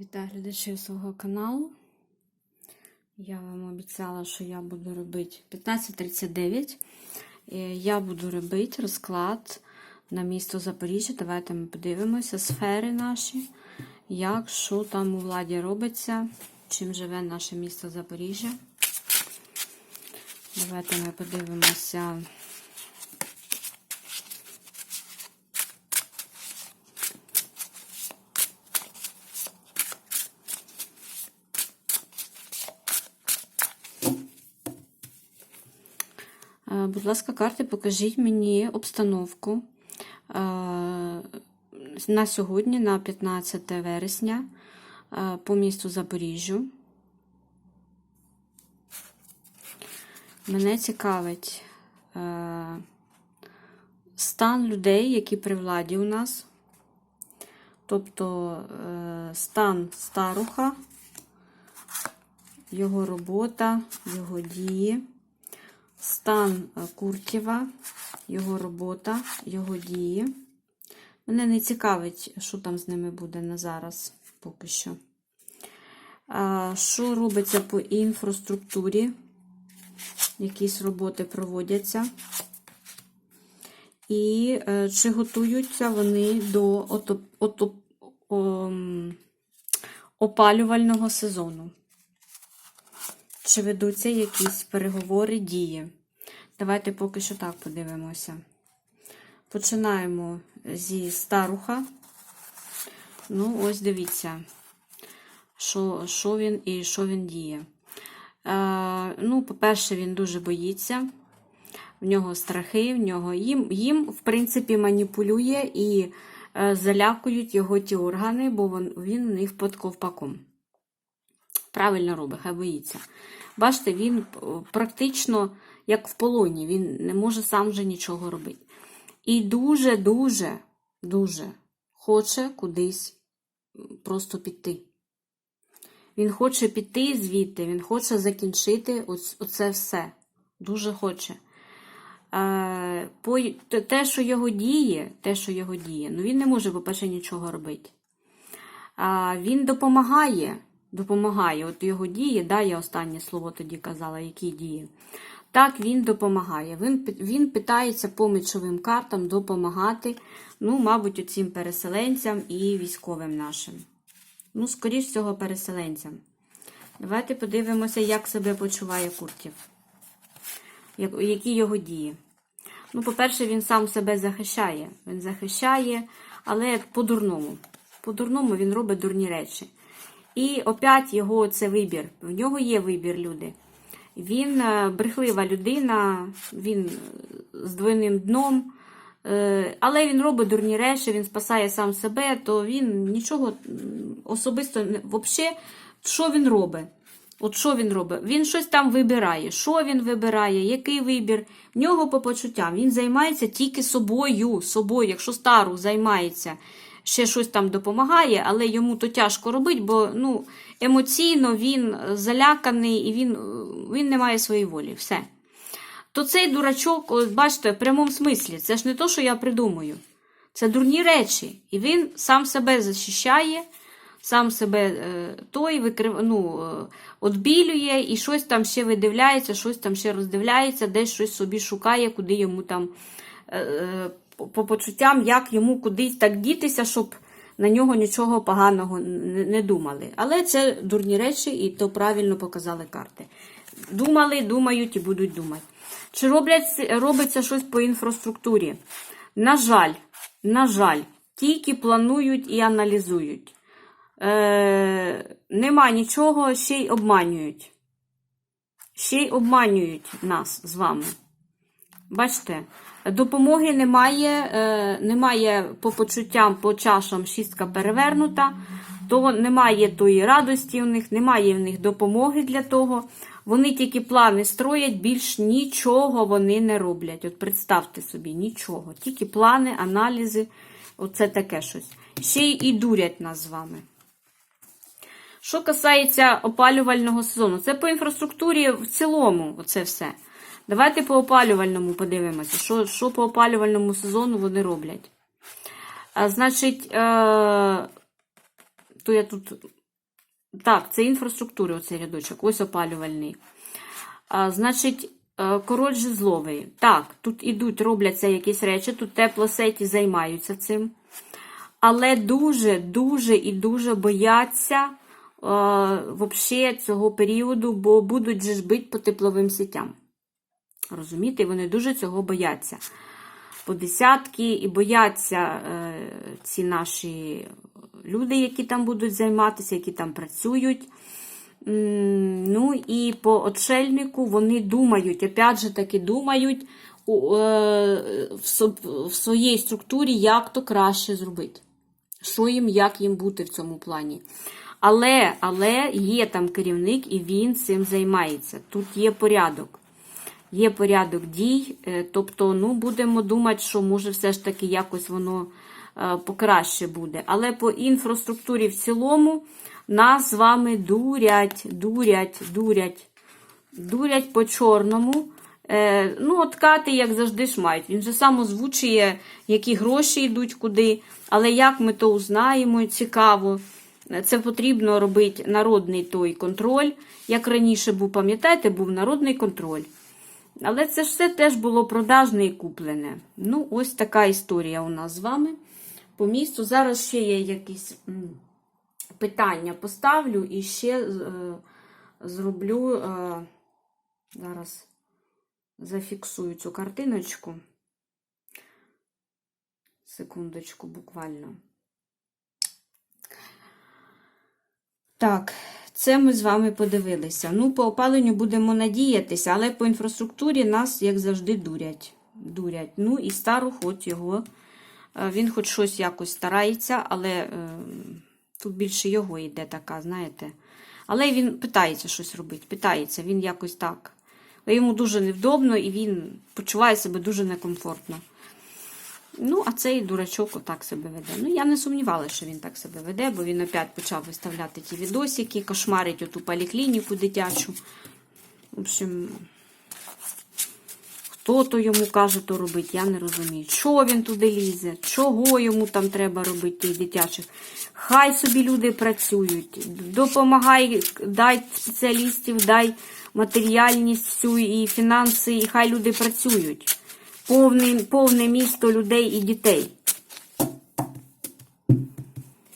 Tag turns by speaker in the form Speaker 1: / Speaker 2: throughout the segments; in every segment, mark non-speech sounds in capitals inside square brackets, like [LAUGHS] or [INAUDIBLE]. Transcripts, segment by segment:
Speaker 1: Вітаю глядачів свого каналу. Я вам обіцяла, що я буду робити 15.39. Е, Я буду робити розклад на місто Запоріжжя. Давайте ми подивимося сфери наші, як, що там у владі робиться, чим живе наше місто Запоріжжя. Давайте ми подивимося. Будь ласка, карти, покажіть мені обстановку е, на сьогодні, на 15 вересня, е, по місту Запоріжжю. Мене цікавить е, стан людей, які при владі у нас. Тобто е, стан старуха, його робота, його дії. Стан е, Куртєва, його робота, його дії. Мене не цікавить, що там з ними буде на зараз поки що. Що робиться по інфраструктурі? Якісь роботи проводяться. І е, чи готуються вони до опалювального сезону? Чи ведуться якісь переговори, дії? Давайте поки що так подивимося. Починаємо зі старуха. Ну, ось дивіться, що що він і що він діє. Е, ну, по-перше, він дуже боїться. В нього страхи, в нього їм, їм в принципі, маніпулює і е, залякують його ті органи, бо він, він в них під ковпаком. Правильно робить, хай боїться. Бачите, він практично як в полоні, він не може сам вже нічого робити. І дуже-дуже, дуже хоче кудись просто піти. Він хоче піти звідти, він хоче закінчити оце все. Дуже хоче. Те, що його діє, те, що його діє, ну він не може, по-перше, нічого робити. Він допомагає допомагає. От його дії, да, я останнє слово тоді казала, які дії. Так, він допомагає. Він він питається по мечовим картам допомагати, ну, мабуть, оцим переселенцям і військовим нашим. Ну, скоріш всього, переселенцям. Давайте подивимося, як себе почуває Куртів. Які його дії. Ну, по-перше, він сам себе захищає. Він захищає, але по-дурному. По-дурному він робить дурні речі. І опять його це вибір. В нього є вибір, люди. Він е, брехлива людина, він з двойним дном. Е, але він робить дурні речі, він спасає сам себе, то він нічого особисто взагалі, що він робить? От що він робить? Він щось там вибирає. Що він вибирає, який вибір? В нього по почуттям він займається тільки собою. собою. Якщо стару займається ще щось там допомагає, але йому то тяжко робити, бо ну, емоційно він заляканий і він він не має своєї волі. Все. То цей дурачок, ось бачите, в прямому смислі, це ж не то, що я придумую. Це дурні речі. І він сам себе захищає, сам себе е, той викрив, ну, е, отбілює і щось там ще видивляється, щось там ще роздивляється, десь щось собі шукає, куди йому там. По почуттям, як йому кудись так дітися, щоб на нього нічого поганого не думали. Але це дурні речі, і то правильно показали карти. Думали, думають і будуть думати. Чи роблять, робиться щось по інфраструктурі? На жаль, на жаль, тільки планують і аналізують. Е, Нема нічого, ще й обманюють. Ще й обманюють нас з вами. Бачите? Допомоги немає, е, немає по почуттям, по чашам шістка перевернута, то немає тої радості в них, немає в них допомоги для того. Вони тільки плани строять, більш нічого вони не роблять. От представте собі, нічого. Тільки плани, аналізи, оце таке щось. Ще й і дурять нас з вами. Що касається опалювального сезону, це по інфраструктурі в цілому, оце все. Давайте по опалювальному подивимося, що що по опалювальному сезону вони роблять. А, Значить, е, то я тут Так, це інфраструктури, оцей рядочок, ось опалювальний. А, значить, е, король жезловий. Так, тут ідуть, робляться якісь речі, тут теплосеті займаються цим. Але дуже, дуже і дуже бояться е, вообще цього періоду, бо будуть же ж бити по тепловим сітям. Розумієте, вони дуже цього бояться. По десятки і бояться е, ці наші люди, які там будуть займатися, які там працюють. Ну і по отшельнику вони думають, опять же таки думають е, в своїй структурі, як то краще зробити. Що їм, як їм бути в цьому плані. Але, але є там керівник, і він цим займається. Тут є порядок. Є порядок дій, е, тобто, ну, будемо думати, що може все ж таки якось воно е, покраще буде. Але по інфраструктурі в цілому нас з вами дурять, дурять, дурять, дурять по чорному. Е, ну, от кати, як завжди, ж мають. Він же сам озвучує, які гроші йдуть куди. Але як ми то узнаємо, цікаво. Це потрібно робити народний той контроль. Як раніше був, пам'ятаєте, був народний контроль. Але це все теж було продажне і куплене. Ну, ось така історія у нас з вами по місту. Зараз ще є якісь питання поставлю і ще е, зроблю. Е, зараз зафіксую цю картиночку. Секундочку, буквально. Так, це ми з вами подивилися. Ну, по опаленню будемо надіятися, але по інфраструктурі нас, як завжди, дурять. Дурять. Ну і стару хоч його. е, Він хоч щось якось старається, але е, тут більше його йде така, знаєте. Але він питається щось робити. Питається, він якось так. Йому дуже невдобно і він почуває себе дуже некомфортно. Ну, а цей дурачок отак себе веде. Ну, я не сумнівалася, що він так себе веде, бо він опять почав виставляти ті відосики, кошмарить оту поліклініку дитячу. В общем, хто то йому каже, то робить, я не розумію. Що він туди лізе, чого йому там треба робити, тих дитячих. Хай собі люди працюють, допомагай, дай спеціалістів, дай матеріальність всю і фінанси, і хай люди працюють повне, повне місто людей і дітей.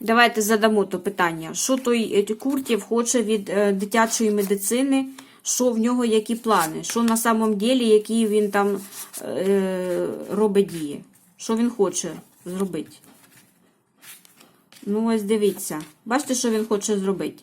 Speaker 1: Давайте задамо то питання. Що той е, Куртєв хоче від е, дитячої медицини? Що в нього які плани? Що на самом ділі, які він там е, робить дії? Що він хоче зробити? Ну, ось дивіться. Бачите, що він хоче зробити?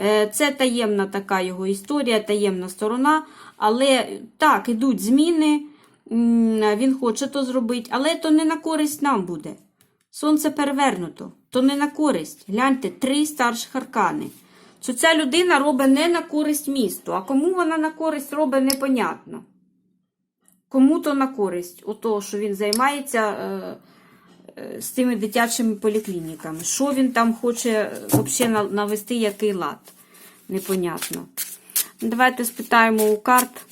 Speaker 1: Е, Це таємна така його історія, таємна сторона. Але так, ідуть зміни. Він хоче то зробити, але то не на користь нам буде. Сонце перевернуто, то не на користь. Гляньте, три старших аркани. Що ця людина робить не на користь місту, а кому вона на користь робить, непонятно. Кому то на користь, ото, що він займається е, е, з тими дитячими поліклініками. Що він там хоче е, взагалі навести, який лад? Непонятно. Давайте спитаємо у карт.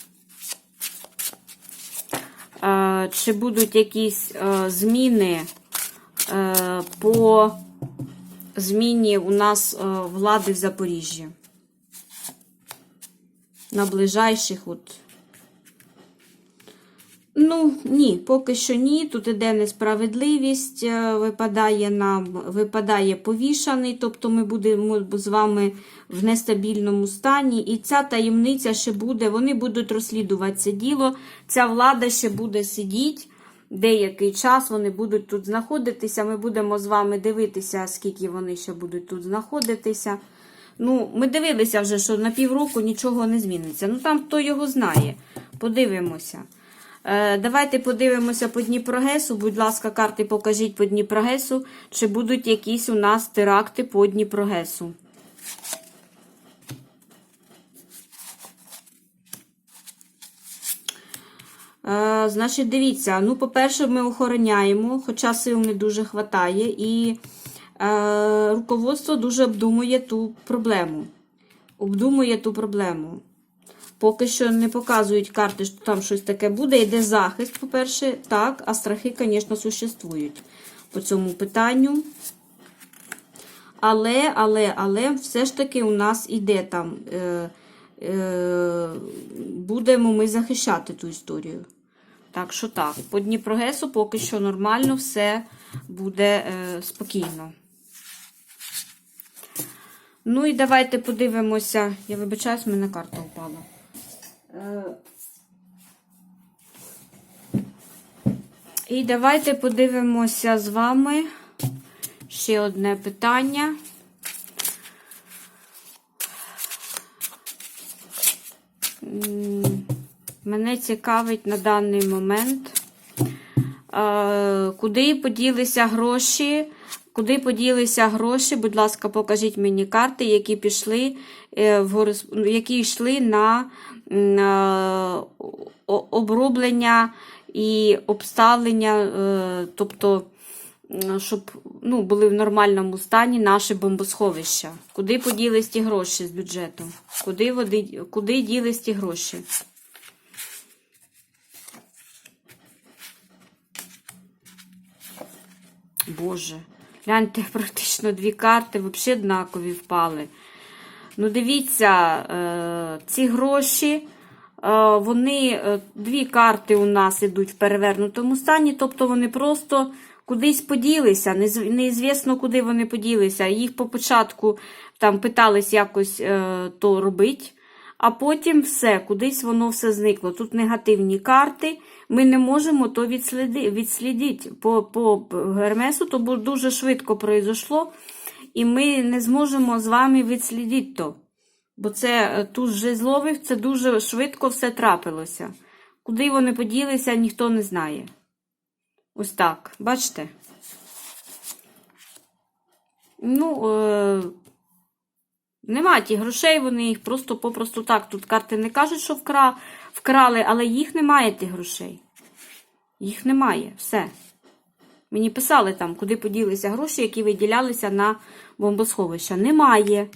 Speaker 1: Е, чи будуть якісь е, зміни е, по зміні у нас влади в Запоріжжі? На ближайших от. Ну, ні, поки що ні. Тут іде несправедливість, е, випадає нам, випадає повішаний, тобто ми будемо з вами в нестабільному стані. І ця таємниця ще буде, вони будуть розслідувати це діло. Ця влада ще буде сидіти. Деякий час вони будуть тут знаходитися. Ми будемо з вами дивитися, скільки вони ще будуть тут знаходитися. Ну, ми дивилися вже, що на півроку нічого не зміниться. Ну там хто його знає. Подивимося. Е, давайте подивимося по Дніпрогесу. Будь ласка, карти покажіть по Дніпрогесу, чи будуть якісь у нас теракти по Дніпрогесу. Е, значить, дивіться, ну, по-перше, ми охороняємо, хоча сил не дуже хватає, і е, руководство дуже обдумує ту проблему. Обдумує ту проблему. Поки що не показують карти, що там щось таке буде. Йде захист, по-перше, так, а страхи, звісно, существують по цьому питанню. Але, але, але все ж таки у нас іде там. Е, е, будемо ми захищати ту історію. Так що так, по Дніпрогесу поки що нормально, все буде е, спокійно. Ну і давайте подивимося. Я вибачаюсь, в мене карта впала. Е, І давайте подивимося з вами ще одне питання. Мене цікавить на даний момент, е, куди поділися гроші. Куди поділися гроші? Будь ласка, покажіть мені карти, які пішли, які йшли на, на оброблення і обставлення, е, тобто, щоб ну, були в нормальному стані наші бомбосховища. Куди поділись ті гроші з бюджету? Куди, води, куди ділись ті гроші? Боже, гляньте, [LAUGHS] практично дві карти взагалі однакові впали. Ну, дивіться, е, ці гроші, е, вони, е, дві карти у нас йдуть в перевернутому стані, тобто вони просто кудись поділися. Нез- Неізвісно, куди вони поділися. Їх по початку там питались якось то робити. А потім все, кудись воно все зникло. Тут негативні карти. Ми не можемо то відсліди, відслідити. По, по Гермесу то дуже швидко пройшло, і ми не зможемо з вами відслідити то. Бо це е, туз жезлових, це дуже швидко все трапилося. Куди вони поділися, ніхто не знає. Ось так, бачите? Ну, е, нема ті грошей, вони їх просто попросту так. Тут карти не кажуть, що вкра... вкрали, але їх немає тих грошей. Їх немає, все. Мені писали там, куди поділися гроші, які виділялися на бомбосховища. Немає.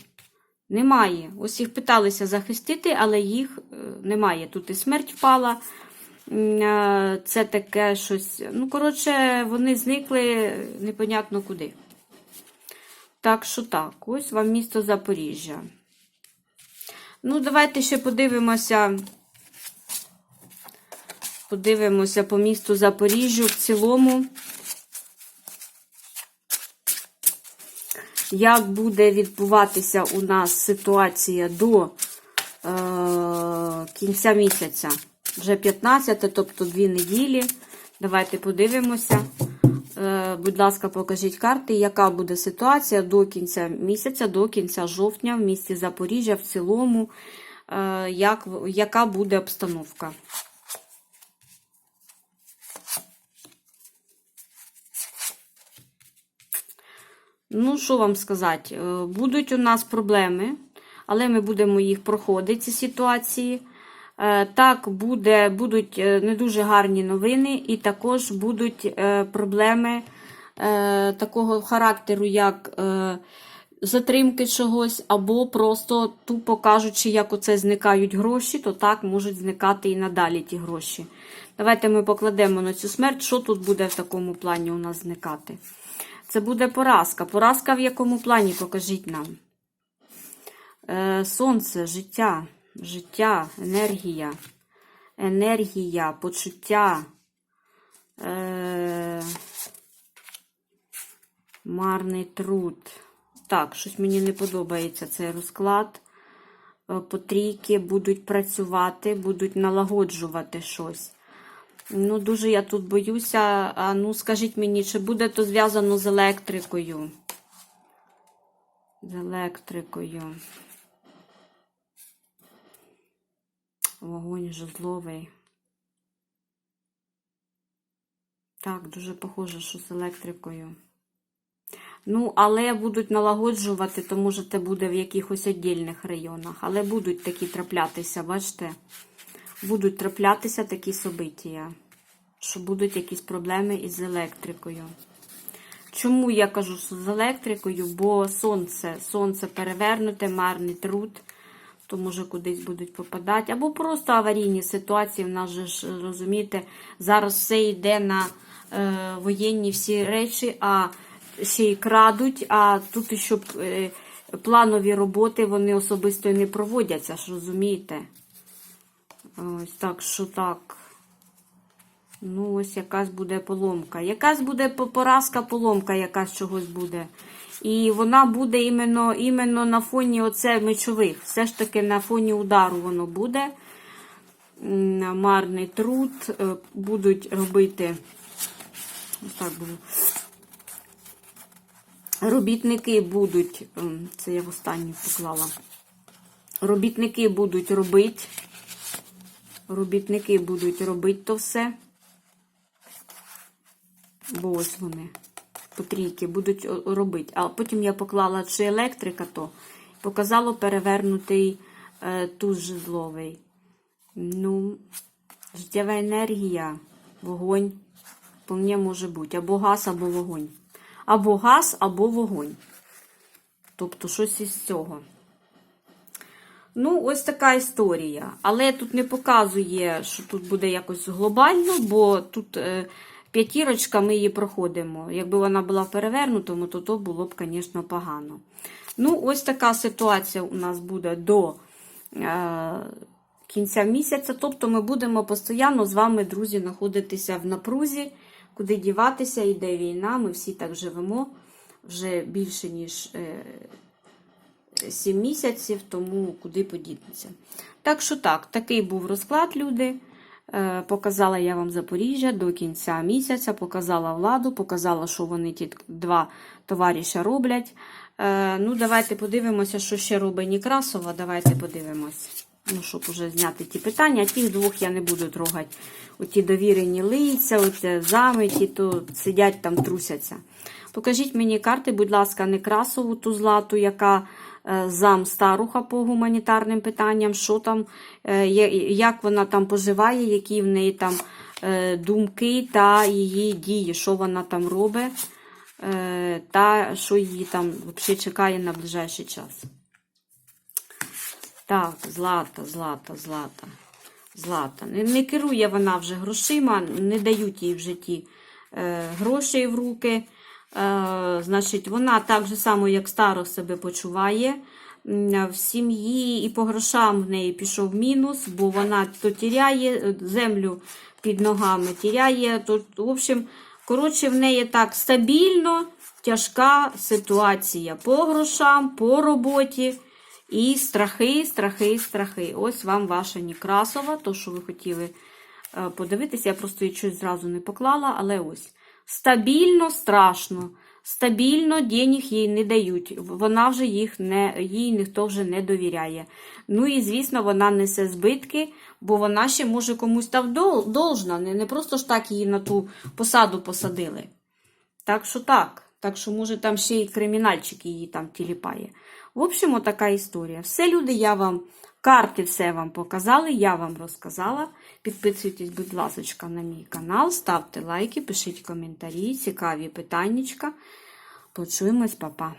Speaker 1: Немає. Ось їх питалися захистити, але їх е, немає. Тут і смерть впала. Е, Це таке щось. Ну, коротше, вони зникли непонятно куди. Так що так, ось вам місто Запоріжжя. Ну, давайте ще подивимося. Подивимося по місту Запоріжжю в цілому. Як буде відбуватися у нас ситуація до е, кінця місяця? Вже 15, тобто 2 неділі. Давайте подивимося. Е, будь ласка, покажіть карти, яка буде ситуація до кінця місяця, до кінця жовтня в місті Запоріжжя в цілому, е, як, яка буде обстановка. Ну, що вам сказати? Е, Будуть у нас проблеми, але ми будемо їх проходити, ці ситуації. Е, Так, буде, будуть е, не дуже гарні новини, і також будуть проблеми такого характеру, як затримки чогось, або просто тупо кажучи, як оце зникають гроші, то так можуть зникати і надалі ті гроші. Давайте ми покладемо на цю смерть, що тут буде в такому плані у нас зникати. Це буде поразка. Поразка в якому плані, покажіть нам. Е, сонце, життя, життя, енергія, енергія, почуття. Е, марний труд. Так, щось мені не подобається цей розклад. Е, Потрійки будуть працювати, будуть налагоджувати щось. Ну, дуже я тут боюся. А ну, скажіть мені, чи буде то зв'язано з електрикою? З електрикою. Вогонь жезловий. Так, дуже похоже, що з електрикою. Ну, але будуть налагоджувати, то може це буде в якихось віддільних районах. Але будуть такі траплятися, бачите? Будуть траплятися такі события, що будуть якісь проблеми із електрикою. Чому я кажу, що з електрикою? Бо сонце, сонце перевернуте, марний труд, то може кудись будуть попадати. Або просто аварійні ситуації. В нас же ж, розумієте, зараз все йде на е, воєнні всі речі, а ще й крадуть, а тут ще е, планові роботи вони особисто не проводяться, ж розумієте? Ось так, що так. Ну, ось якась буде поломка. Якась буде поразка, поломка, якась чогось буде. І вона буде іменно, іменно на фоні оце мечових. Все ж таки на фоні удару воно буде. Марний труд. е, Будуть робити. Ось так було. Робітники будуть, ем, це я в останню поклала. Робітники будуть робити. Робітники будуть робити то все. Бо ось вони по трійки будуть робити. А потім я поклала чи електрика, то показало перевернутий е, туз жезловий. Ну, життєва енергія, вогонь. Вполне може бути. Або газ, або вогонь. Або газ, або вогонь. Тобто щось із цього. Ну, ось така історія. Але тут не показує, що тут буде якось глобально, бо тут е, п'ятірочка, ми її проходимо. Якби вона була перевернутому, то то було б, звісно, погано. Ну, ось така ситуація у нас буде до е, кінця місяця. Тобто ми будемо постійно з вами, друзі, знаходитися в напрузі, куди діватися, йде війна. Ми всі так живемо вже більше, ніж. Е, 7 місяців, тому куди подітися. Так що так, такий був розклад, люди. Е, Показала я вам Запоріжжя до кінця місяця, показала владу, показала, що вони ті два товариша роблять. Е, Ну, давайте подивимося, що ще робить Некрасова. Давайте подивимось. Ну, щоб уже зняти ті питання, а тих двох я не буду трогати. Оті довірені лиця, оце замиті, то сидять там, трусяться. Покажіть мені карти, будь ласка, Некрасову, ту злату, яка е, зам старуха по гуманітарним питанням, що там, е, як вона там поживає, які в неї там е, думки та її дії, що вона там робить, та що її там взагалі чекає на ближайший час. Так, злата, злата, злата. Злата. Не, не керує вона вже грошима, не дають їй в житті е, грошей в руки. Е, значить, вона так же само, як старо себе почуває. В сім'ї і по грошам в неї пішов мінус, бо вона то тіряє е, землю під ногами, тіряє. То, в общем, коротше, в неї так стабільно тяжка ситуація по грошам, по роботі. І страхи, страхи, страхи. Ось вам ваша Некрасова, то, що ви хотіли е, подивитися. Я просто її щось зразу не поклала, але ось. Стабільно, страшно. Стабільно денег їй не дають. Вона вже їх не, їй ніхто вже не довіряє. Ну і, звісно, вона несе збитки, бо вона ще може комусь там дол- должна. Не, не просто ж так її на ту посаду посадили. Так що так. Так що, може, там ще й кримінальчик її там тіліпає. В общем, така історія. Все, люди, я вам карти все вам показали, я вам розказала. Підписуйтесь, будь ласка, на мій канал, ставте лайки, пишіть коментарі, цікаві питаннячка. Почуємось, папа.